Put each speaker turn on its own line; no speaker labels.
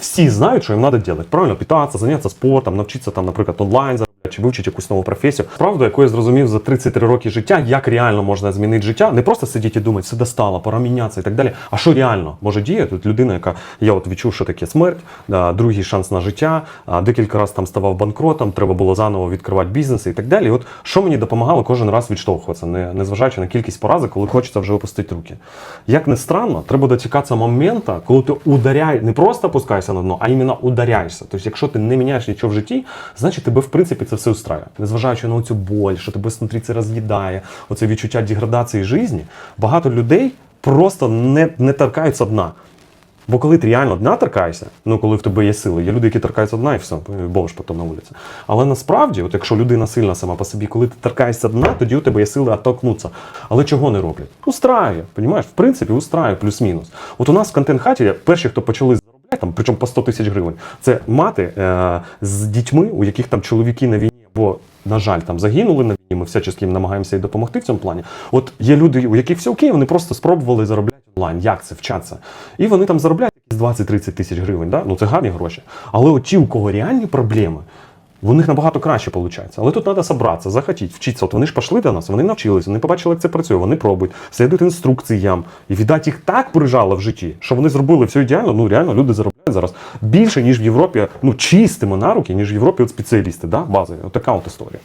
Всі знають, що їм треба робити. Правильно, питатися, зайнятися спортом, навчитися там, наприклад, онлайн чи вивчити якусь нову професію. Правду, яку я зрозумів за 33 роки життя, як реально можна змінити життя, не просто сидіти і думати, все достало, пора мінятися і так далі. А що реально може діяти? Тут людина, яка я от відчув, що таке смерть, другий шанс на життя, декілька разів там ставав банкротом, треба було заново відкривати бізнеси і так далі. І от що мені допомагало кожен раз відштовхуватися, не, незважаючи на кількість поразок, коли хочеться вже опустити руки. Як не странно, треба дочекатися моменту, коли ти ударяй, не просто опускаєшся на дно, а іменно ударяєшся. Тобто, якщо ти не міняєш нічого в житті, значить тебе в принципі це все устраює. Незважаючи на цю боль, що тебе знутрі це роз'їдає, оце відчуття деградації житті, багато людей просто не, не торкаються дна. Бо коли ти реально дна торкаєшся, ну коли в тебе є сили, є люди, які торкаються дна і все, бомж потім на вулиці. Але насправді, от якщо людина сильна сама по собі, коли ти торкаєшся дна, тоді у тебе є сили оттолкнутися. Але чого не роблять? Устраює, понімаєш? В принципі, устраює плюс-мінус. От у нас в контент-хаті перші, хто почали там, причому по 100 тисяч гривень, це мати е- з дітьми, у яких там чоловіки на війні або. На жаль, там загинули на війні, ми всячески їм намагаємося і допомогти в цьому плані. От є люди, у яких все окей, вони просто спробували заробляти онлайн. Як це вчаться? І вони там заробляють якісь 20-30 тисяч гривень. Да? Ну це гарні гроші. Але от ті, у кого реальні проблеми, у них набагато краще виходить. Але тут треба зібратися, захотіти, вчитися. От вони ж пішли до нас, вони навчилися, вони побачили, як це працює, вони пробують, слідують інструкціям. І віддать їх так прижало в житті, що вони зробили все ідеально. Ну реально люди заробляють зараз більше, ніж в Європі, ну чистимо на руки, ніж в Європі от спеціалісти, да, базові. От така от історія.